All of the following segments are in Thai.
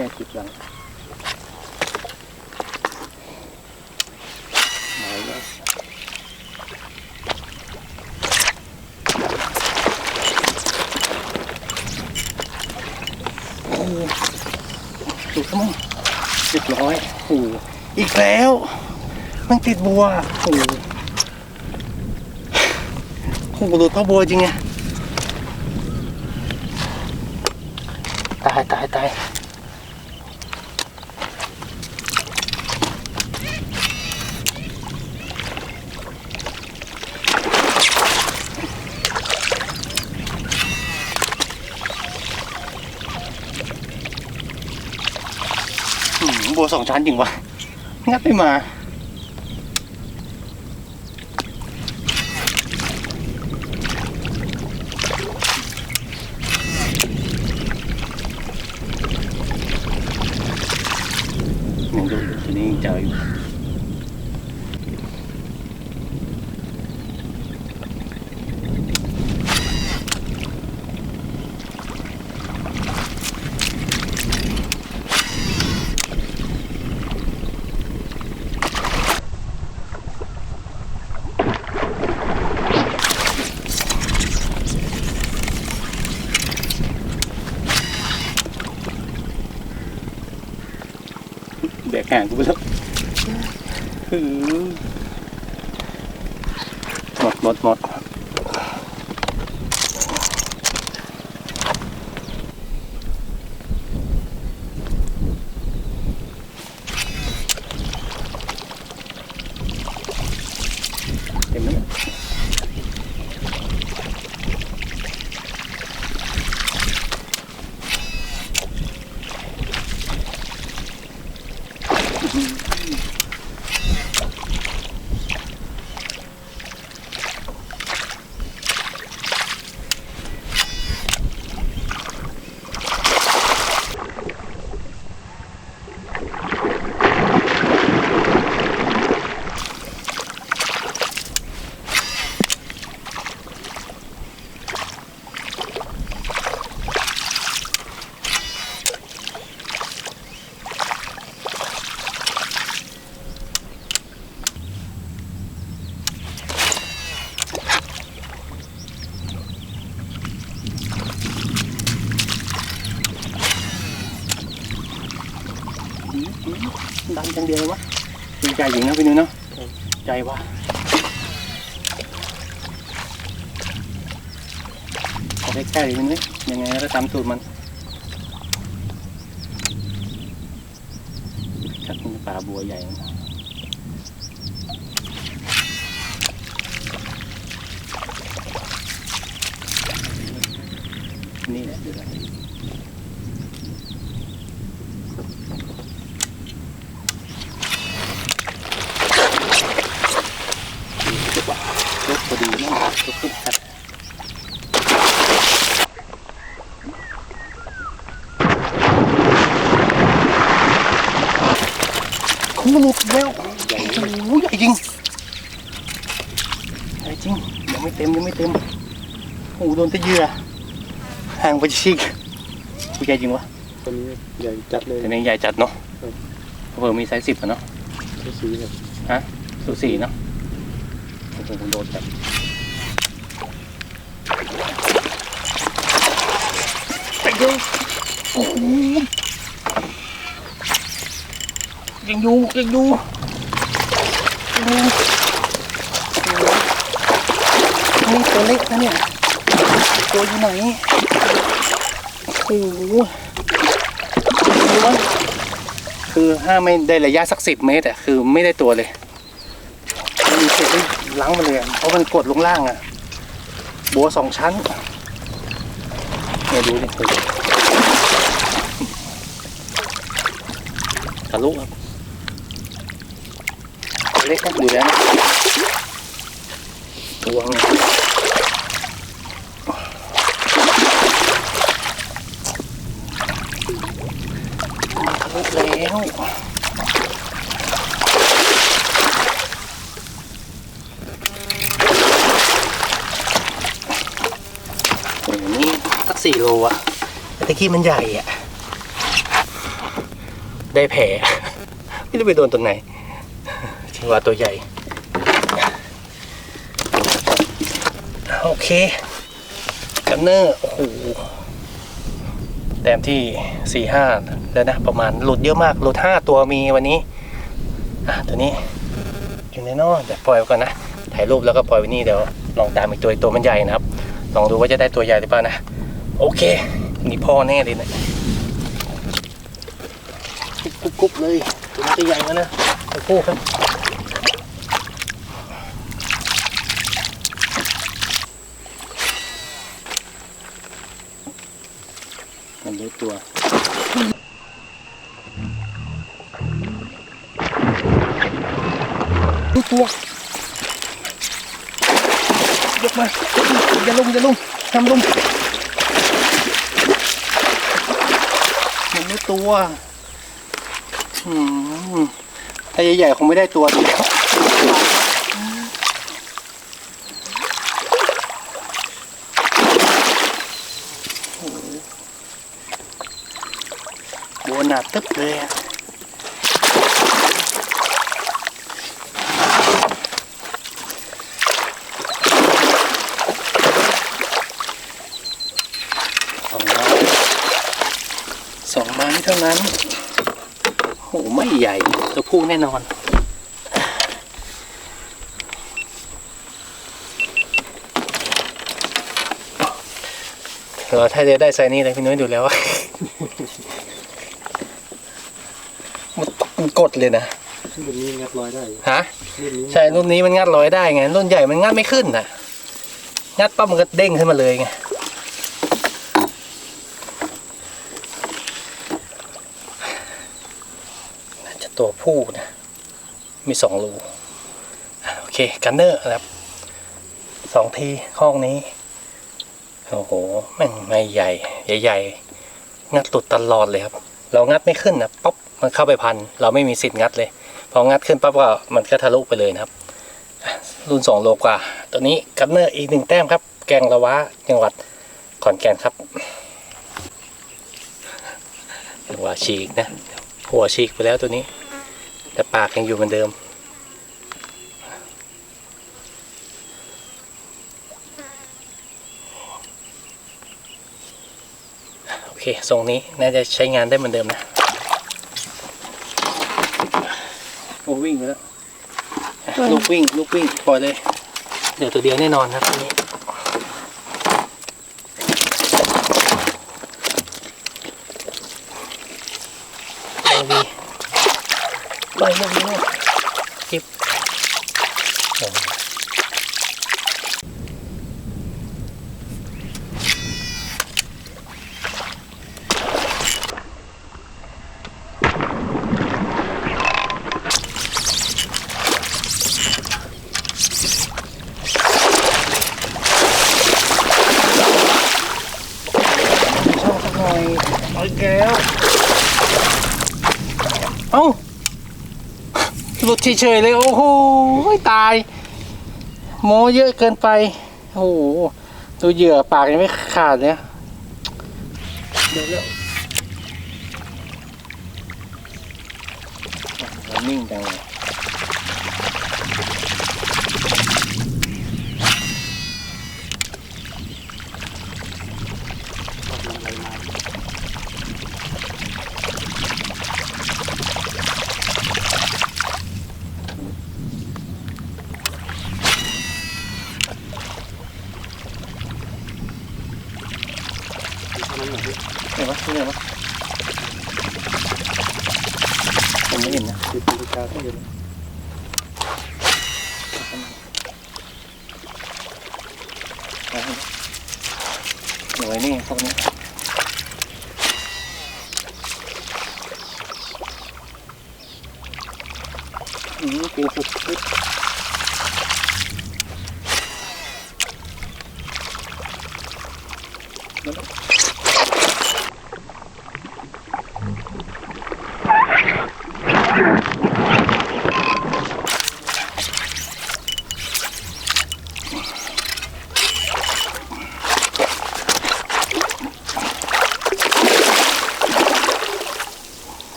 ค่สิบหลังหนโอ้โหถูกแล้วมั้งเรียบร้อยโอ้โหอีกแล้ว มันติดบัวโอ้โหโอ้โหหลุดเข้าบัวจริงไงตายตายตาย สองชั้นจริงวะงัดไม่มา จังเดียวเลยวะจริงใจหญิงนะพี่นุ้ยเนาะใจวะขอใกล้ๆพี่นุ้ยยังไงก็ตามตูดมันชัดมันปลาบัวใหญ่นะนี่แหละอยู่ไหน ยกพอดีนะยกขึ้นครับเขา หลุดแล้วโอ้โหใหญ่จริงใหญ่จริงยังไม่เต็มยังไม่เต็มโอ้โหโดนแตะเยื่อห่างไปชิกผู้ใหญ่จริงวะตัวนี้ใหญ่จัดเลยแต่นี่ใหญ่จัดเนาะครับเพิ่มมีไซส์สิบอะเนาะสีแบบสูสีเนาะโอ้โหโดนแบบไปดูโอ้โห ยังอยู่ยังอยู่ยังอยู่โอ้โหนี่ตัวเล็กนะเนี่ย ตัวอยู่ไหนโอ้โหดูวะคือถ้าไม่ได้ระยะสักสิบเมตรอะคือไม่ได้ตัวเลยมันมีเศษได้ล้างมาเลยอะเพราะมันกดลงล่างอะบัวสองชั้นเนี่ยดูดิทะลุครับ เล็กนะดูแล้วนะระวังลุแล้วโอ้นี่สักสี่โลอะแต่ตะกี้มันใหญ่อะได้แผลไม่รู้ไปโดนตรงไหน ชิวาตัวใหญ่ โอเคกันเนอร์โอ้โหแต้มที่สี่ห้าแล้วนะ ประมาณหลุดเยอะมาก หลุดห้าตัวมีวันนี้ อะ ตัวนี้อยู่ในนอกเดี๋ยวปล่อยไว้ก่อนนะ ถ่ายรูปแล้วก็ปล่อยไว้นี่เดี๋ยวลองตามอีกตัวอีกตัวมันใหญ่นะครับ ลองดูว่าจะได้ตัวใหญ่หรือเปล่านะ โอเค นี่พ่อแน่เลยนะกุ๊บกุ๊บเลยตัวนี้จะใหญ่แล้วนะตัวผู้ครับ ทำลุมมันรู้ตัวอืมถ้าใหญ่ๆคงไม่ได้ตัวเดียวโอ้โหโบหนาตึ๊บเลยอะสองไม้ส องไม้เท่านั้นโหไม่ใหญ่ตัวผู้แน่นอน เราถ้าจะได้ไซส์นี้เลยพี่นุ้ยดูแล้วว่ามันมันกดเลยนะ รุ่นนี้งัดร้อยได้ฮะ รุ่นนี้ใช่รุ่นนี้มันงัดร้อยได้ไง รุ่นใหญ่มันงัดไม่ขึ้นน่ะงัดปั๊บมันก็เด้งขึ้นมาเลยไง น่าจะตัว ผู้นะมีสองรูโอเคกันเนอร์นะครับสองทีข้องนี้ โอ้โหแม่งไม่ใหญ่ ใหญ่ ๆ งัดตุดตลอดเลยครับ เรางัดไม่ขึ้นนะป๊อปมันเข้าไปพัน เราไม่มีสิทธิ์งัดเลย พองัดขึ้นปั๊บก็มันก็ทะลุไปเลยนะครับ รุ่นสองโลกว่า ตัวนี้กันเนอร์อีกหนึ่งแต้มครับ แกงละวะจังหวัดขอนแก่นครับหัวฉีกนะหัวฉีกไปแล้วตัวนี้ แต่ปากยังอยู่เหมือนเดิม โอเคทรงนี้น่าจะใช้งานได้เหมือนเดิมนะโอ้วิ่งไปแล้วอะลูกวิ่ง ลูกวิ่งปล่อยเลย เดี๋ยวตัวเดียวแน่นอนครับตัวนี้ ไปดี ไปลูกนี้ลูกจิบโอ้ชอบสักหน่อยเอาอีกแล้ว เอ้า หลุด เฉยๆเลย โอ้โหตาย โมเยอะเกินไป โอ้โห ดูเหยื่อปากยังไม่ขาดเนี่ยเดี๋ยว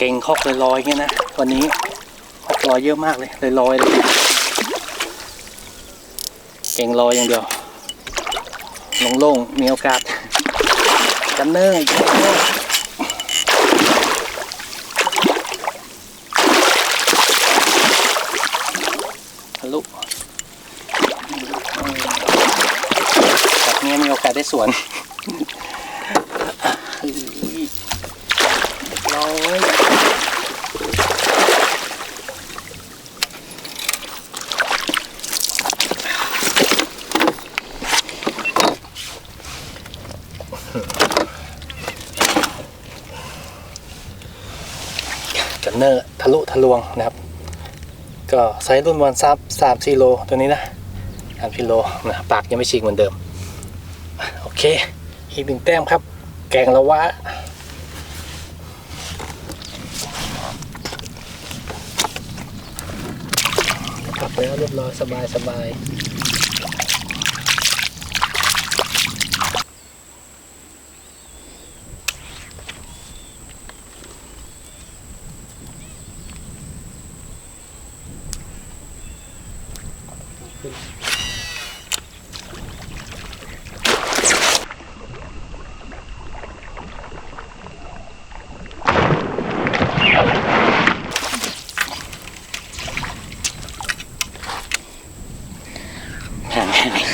เก่งคอกลอยๆเงี้ยนะวันนี้คอกลอยเยอะมากเลยลอยๆเลยเก่งลอยอย่างเดียวโล่งๆมีโอกาสกันเนอร์อีกแล้วทะลุแบบนี้มีโอกาสได้สวนร้อย กันเนอร์ทะลุทะลวงนะครับ ก็ไซส์รุ่นวันซับสามสี่โลตัวนี้นะสามกิโลนะปากยังไม่ฉีกเหมือนเดิม โอเค อีกหนึ่งแต้มครับ แกงละวะกลับแล้วเรียบร้อยสบายสบาย แผ่นแผ่นนี่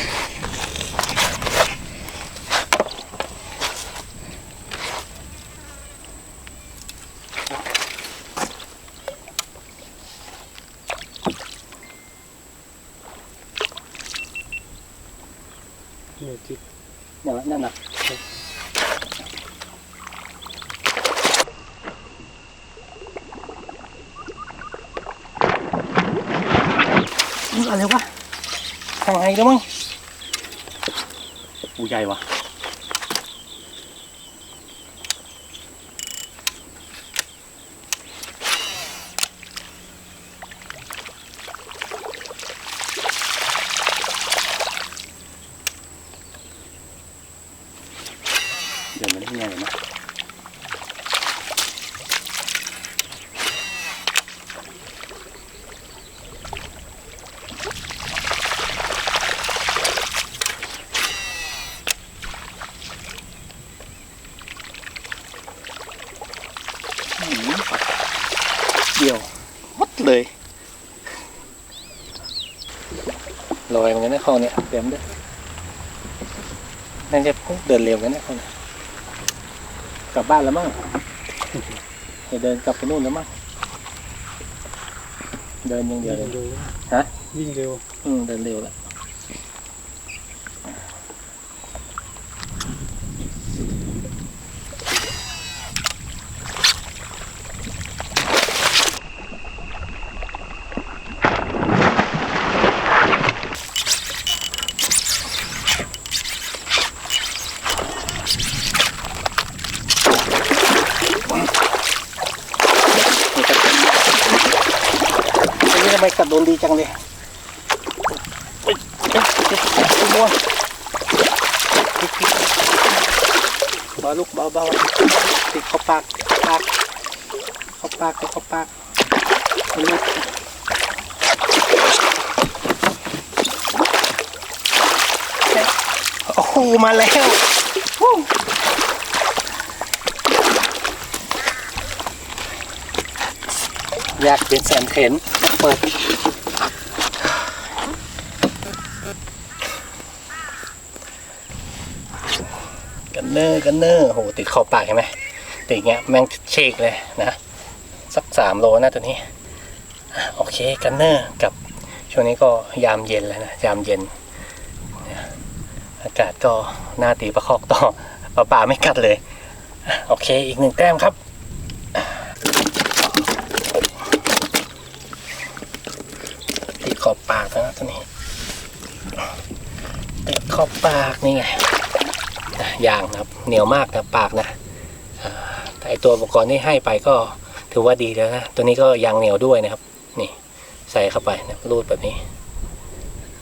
คิดเดี๋ยวนั่นน่ะอะไรวะทางไง แล้วมั้งอูใหญ่วะเดี๋ยวมันได้ยังไงนะเดี่ยววัดเลยลอย ห้อเนี่ยเต็มด้วยนั่นจะเดินเร็วกันนะคนกลับบ้านแล้วมั้งจะเดินกลับไปนู่นแล้วมั้งเดินยังเดียวเลยฮะวิ่งเร็ว อืมเดินเร็วแล้วนี่ครับอันนี้ทำ ไมกัดโดนดีจังเลยเฮ้ยเฮ้ยเฮ้ยเฮ้ยบัวบาลูกเบาเบาติดเข้าปากปากเข้าปากเข้าปากลูกโอ้โหมาแล้วหูอยากเป็นแสนเข็น เปิด กันเนอร์กันเนอร์โหติดขอบปากเห็นไหมติดเงี้ยแม่งเชกเลยนะ สักสามโลนะตัวนี้ โอเคกันเนอร์กับช่วงนี้ก็ยามเย็นแล้วนะ ยามเย็น อากาศก็หน้าตีประคอกต่อปลาป่าไม่กัดเลย โอเคอีกหนึ่งแต้มครับ ติด ขอบปากนะตัวนี้ติดขอบปากนี่ไงยางนะครับ เหนียวมากนะปากนะแต่ไอตัวอุปกรณ์ที่ให้ไปก็ถือว่าดีแล้วนะ ตัวนี้ก็ยางเหนียวด้วยนะครับ นี่ใส่เข้าไปนะรูดแบบนี้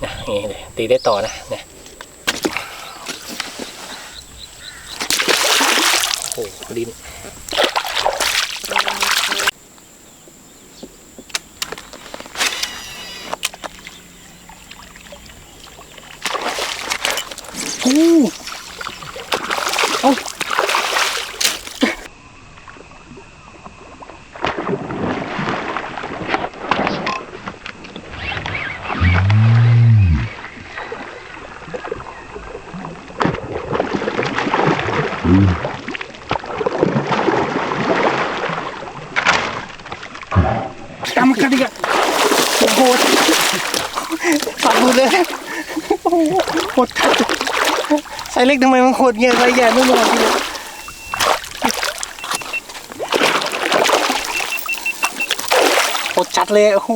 นะอย่างนี้เลยตีได้ต่อนะนี่ยโอ้โหลิ้น อ้เอ้าจำกันดิอะโอ้โหฝันมือเลยโอ้โหโหดทัดไซส์เล็กทำไมมันโหดเงี้ยไซส์ใหญ่ไม่เหมือนกันเลยโหดจัดเลยโอ้โห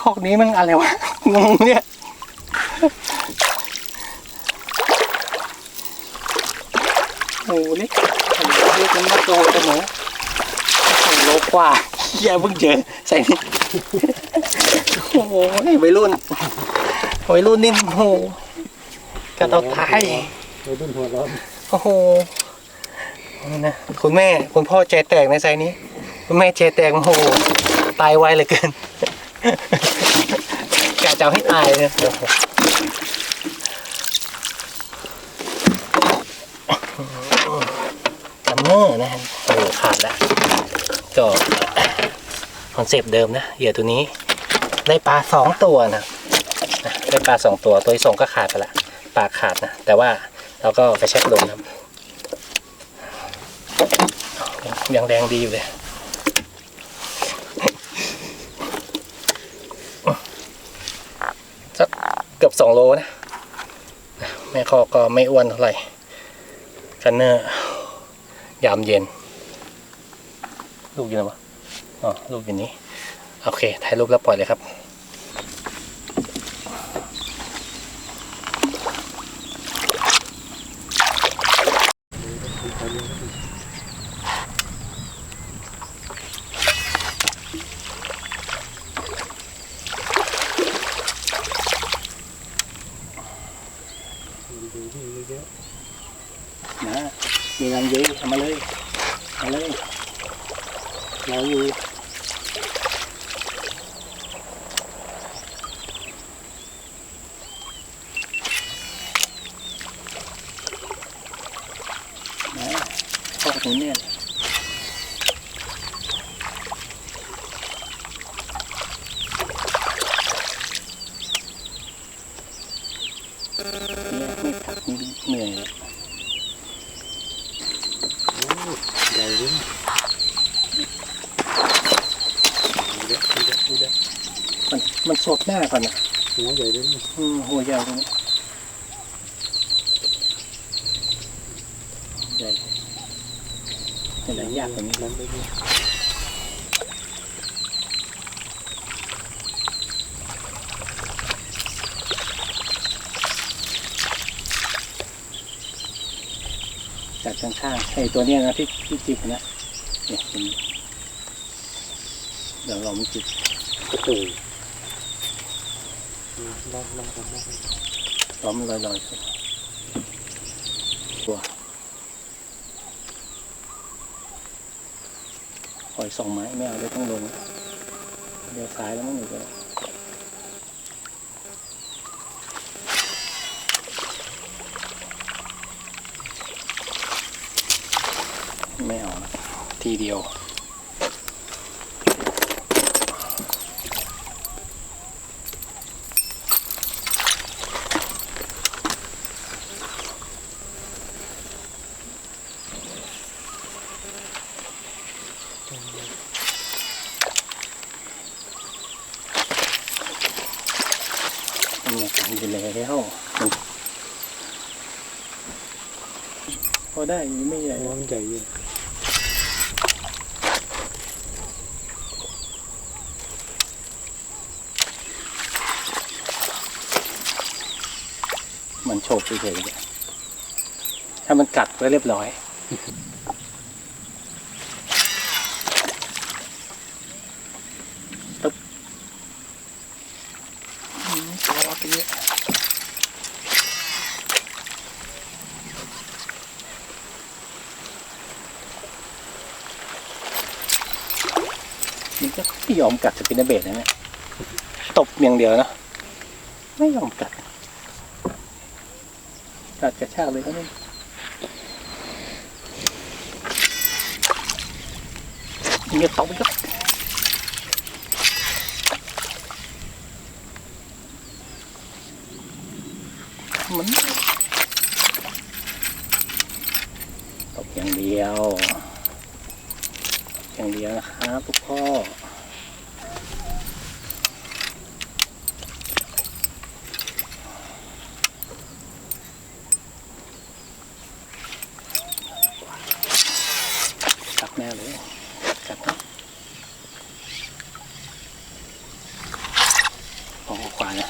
คอกนี้มันอะไรวะงงเนี่ยโอ้โหเล็กเล็กมันมาโตเสมอสองโลกว่าเหี้ยเพิ่งเจอใส่นี่โอ้โหวัยรุ่นวัยรุ่นนี่โอ้ กระต่ายตายดุนหัวร้อนโอ้โหนี่นะคุณแม่คุณพ่อใจแตกในไซนี้ คุณแม่ใจแตกโอ้โหตายไวเหลือเกินกะจะเอาให้ตายเลยจัมเมอร์นะฮะโอ้ขาดล้วก็คอนเซปต์เดิมนะเหยื่อตัวนี้ ได้ปลาสองตัวนะนะได้ปลาสองตัวตัวที่สองก็ขาดไปละ ปลาขาดนะ แต่ว่าเราก็ไปเช็คลมนะยังแดงดีอยู่เลยสักเกือบสองโลนะ แม่คอก็ไม่อ้วนเท่าไหร่กันเนอร์ยามเย็น ลูกอยู่ไหนวะอ๋อ ลูกอยู่นี้ โอเค ถ่ายรูปแล้วปล่อยเลยครับ ดูที่เยอะ นะมีงานเยอะทำมาเลยมาเลยเราอยู่นะเข้าตรงเนี้ยเนี่ย ไม่พักเหนื่อยเลยๆใหญ่ด้วยนะเยอะเยอะเยอะมันมันสดหน้าก่อนนะหัวใหญ่ด้วยนะอืมหัวยาวตรงนี้ใหญ่เป็นอะไรยากกว่านี้น้ำได้ด้วย จากข้างๆ ไอ้ตัวเนี้ยนะที่ที่จิบนะเนี่ยตรงนี้เดี๋ยวเราไม่จิบกระตุยลองลองลองลองล้อมลอยๆตัวปล่อยสองไม้ไม่เอาเลยต้องลงเดี๋ยวซ้ายแล้วมั้งหนูก็ไม่เอาละ ทีเดียว เนี่ยทำอยู่แล้วมันพอได้อยู่ไม่ใหญ่ หัวมันใหญ่อยู่ มันโฉบเฉยๆเนี่ยถ้ามันกัดไว้เรียบร้อยปึ๊บตัวเราไปเยอะมันก็ไม่ยอมกัดสปินเนอร์เบดนะเนี่ยตบอย่างเดียวนะ ไม่ยอมกัด ตัดกระชากเลยก็นี่เนี่ยบตกไปครับมันตกอย่างเดียว อย่างเดียวนะครับทุกข้อ กัดแน่เลยกัดนะออกขวานะ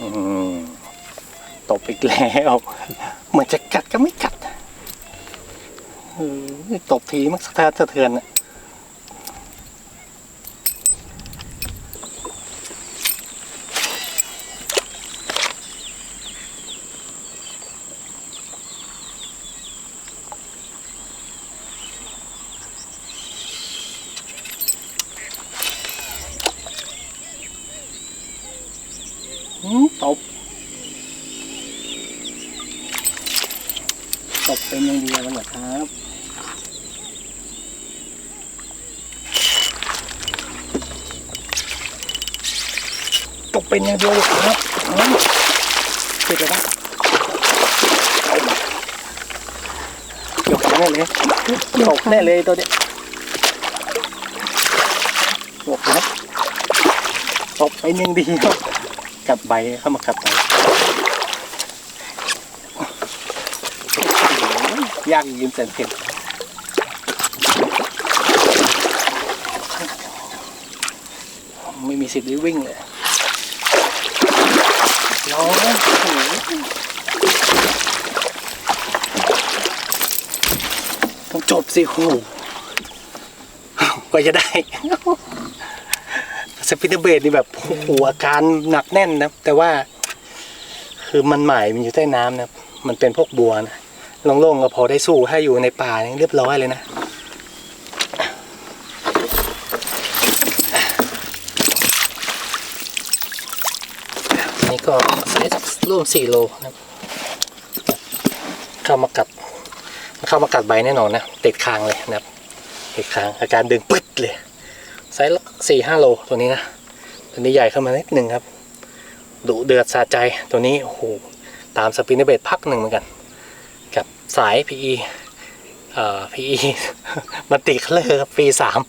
อืมตบอีก แล้วเหมือนจะกัดก็ไม่กัดตบทีมันสะเทือนสะเทือนอะอืมตบ ตบเป็นอย่างเดียวเหรอครับ ตบเป็น อย่างเดียวเลยครับเสร็จแล้วครับเอาเกี่ยวกับแน่เลยตกแน่เลยตัวเนี้ยตกนะตบเป็นอย่างดียวกัดใบเข้ามากัดใบยากยืนแสนเผ็ดไม่มีสิทธิ์ได้วิ่งเลย ร้องโอ้โหต้องจบสิโหกว่าจะได้สปินเนอร์เบดนี่แบบหอาการหนักแน่นนะแต่ว่า คือมันใหมายมันอยู่ใต้น้ำนะมันเป็นพวกบัวนะโล่งๆก็พอได้สู้ถ้าอยู่ในป่านี่เรียบร้อยเลยนะ นี่ก็ไซส์ ร่วมสี่โลนะครับเข้ามากัดเข้ามากัดใบแน่นอนนะติดคางเลยนะครับติดคางอาการดึงปึ๊ดเลยไซส์สี่ห้าโลตัวนี้นะตัวนี้ใหญ่เข้ามานิดหนึ่งครับดุเดือดสะใจตัวนี้โอ้โหตามสปินเนอร์เบดพักหนึ่งเหมือนกัน กับสาย PE เอ่อ PE มันติดเลอร์ครับปีสาม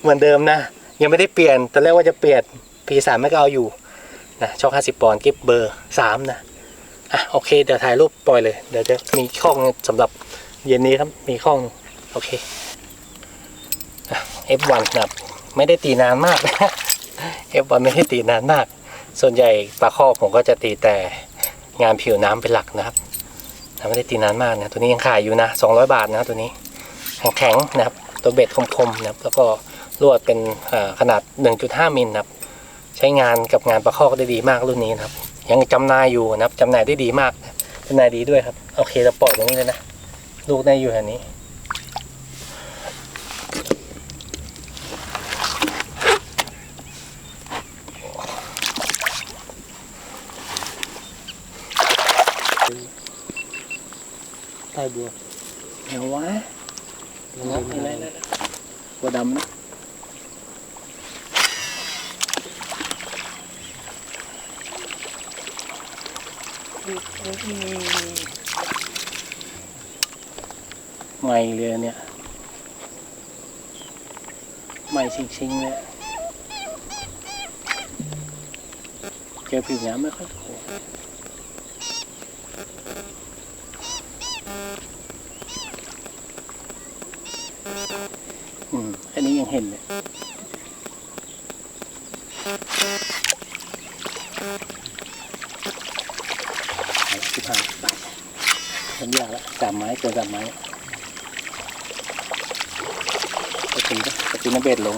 เหมือนเดิมนะ ยังไม่ได้เปลี่ยนตอนแรกว่าจะเปลี่ยน P สามไม่ก็เอาอยู่ นะช่องห้าสิบปอนด์กิฟเบอร์สามนะ อะ โอเค เดี๋ยวถ่ายรูปปล่อยเลย เดี๋ยวจะมีข้องสำหรับเย็นนี้ครับ มีข้อง โอเคอะ F1 นะครับ ไม่ได้ตีนานมาก F1 ไม่ได้ตีนานมาก ส่วนใหญ่ปลาข้อผมก็จะตีแต่งานผิวน้ำเป็นหลักนะครับนะไม่ได้ตีนานมากนะ ตัวนี้ยังขายอยู่นะ 200 บาทนะตัวนี้ แข็งๆนะครับ ตัวเบ็ดคมๆนะครับ แล้วก็ลวดเป็นขนาด 1.5 มิลนะครับ ใช้งานกับงานประคอกได้ดีมากรุ่นนี้นะครับ ยังจำหน่ายอยู่นะครับจำหน่ายได้ดีมากนะจำหน่ายดีด้วยครับ โอเคเราปล่อยตรงนี้เลยนะ ลูกได้อยู่แถวนี้ ใต้บัวเดี๋ยววะยังงไงอกไม่อะไรได้นะตัวดำนะ ไม่เลยเนี่ย ไม่ชิงๆเลยเจอผิวน้ำไม่ค่อยโหอืมแค่นี้ยังเห็นเลย ทำยากล้วสาไม้เกินสาไม้กระตุ้นกระตุ้นน้ำเบ็ดลง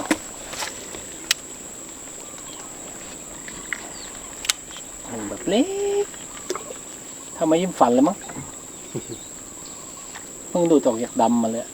แบบเล็กทำไมยิ้มฝันเลยมั้งเพิ่งดูดออกจากดำมาเลย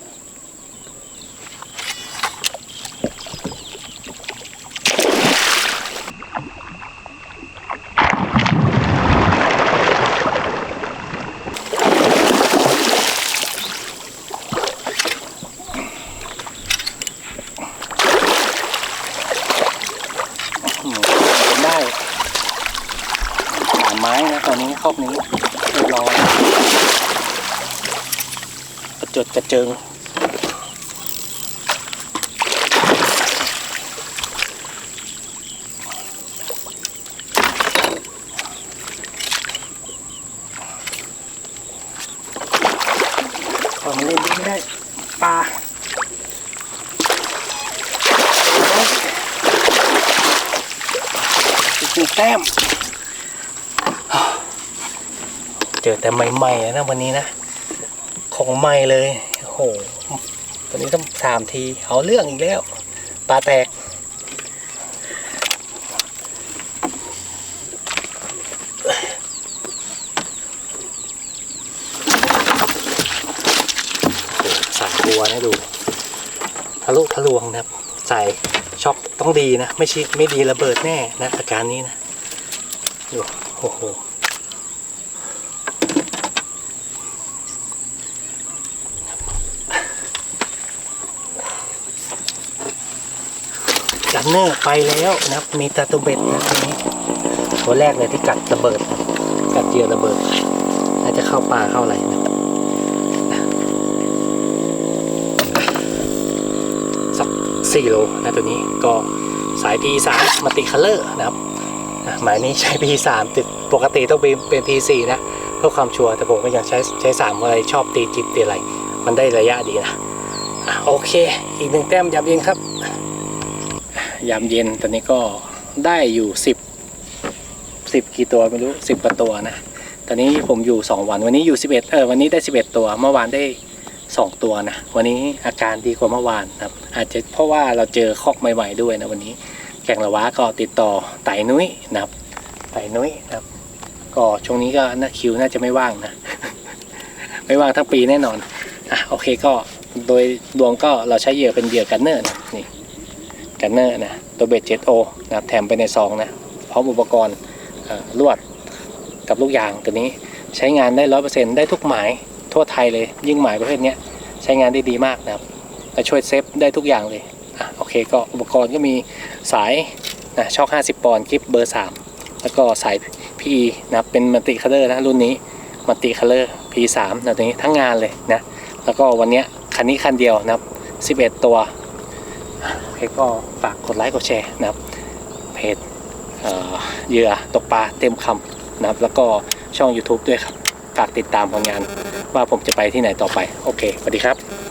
ระจดกระเจิงพอมาเล่นไม่ได้ปลาอีกหนึ่งแต้ม เจอแต่ใหม่ๆเลยนะวันนี้นะ ของใหม่เลยโอ้โหตัวนี้ต้องสามทีเอาเรื่องอีกแล้วปลาแตก สายบัวนะดู ทะลุทะลวงนะครับ ใส่ช็อคต้องดีนะ ไม่ชิไม่ดีระเบิดแน่นะ อาการนี้นะ ดู โอ้โห กันเนอร์ไปแล้วนะครับ มีตาตุเบ็ดนะตัวนี้ตัวแรกเลยที่กัดระเบิด กัดเหยื่อระเบิดน่าจะเข้าปลาเข้าอะไรนะครับสัก4โลนะตัวนี้ก็สาย P3 มาติคัลเลอร์นะครับหมายนี้ใช้ P3 ติดปกติต้องเป็นป็น P4 นะเพื่อความชัวร์แต่ผมก็ยังใช้ใช้3อะไรชอบตีจิบตีอะไร มันได้ระยะดีนะโอเค อีกหนึ่งแต้มยามเย็นครับ ยามเย็นตอนนี้ก็ได้อยู่10 10กี่ตัวไม่รู้10กว่าตัวนะ ตอนนี้ผมอยู่2วันวันนี้อยู่11เออวันนี้ได้11ตัว เมื่อวานได้สองตัวนะ วันนี้อาการดีกว่าเมื่อวานครับ อาจจะเพราะว่าเราเจอคอกใหม่ๆด้วยนะวันนี้แข่งละวะก็ติดต่อไต่นุ้ยนะครับไต่นุ้ยนะครับ ก็ช่วงนี้ก็น่าคิวน่าจะไม่ว่างนะ ไม่ว่างทั้งปีแน่นอนอะโอเคก็โดยดวงก็เราใช้เหยื่อเป็นเหยื่อกันเนอร์นะ กันเนอร์นะตัวเบ็ดเจ็ดโอนะครับแถมไปในซองนะพร้อมอุปกรณ์ลวดกับลูกยางตัวนี้ใช้งานได้ร้อยเปอร์เซ็นต์ได้ทุกหมายทั่วไทยเลย ยิ่งหมายประเภทนี้ใช้งานได้ดีมากนะครับและช่วยเซฟได้ทุกอย่างเลยอะโอเคก็อุปกรณ์ก็มีสายนะช็อค 50 ปอนด์กิฟเบอร์ 3 แล้วก็สาย PE นะครับเป็นมัลติคัลเลอร์นะรุ่นนี้มัลติคัลเลอร์ P3 นะตัวนี้ทั้งงานเลยนะแล้วก็วันนี้คันนี้คันเดียวนะครับ11 ตัว คก็ฝากกดไลค์กดแชร์นะครับเพจเอ่อเหยื่อตกปลาเต็มคำนะครับ แล้วก็ช่อง YouTube ด้วยครับ ฝากติดตามผลงานว่าผมจะไปที่ไหนต่อไป โอเคสวัสดีครับ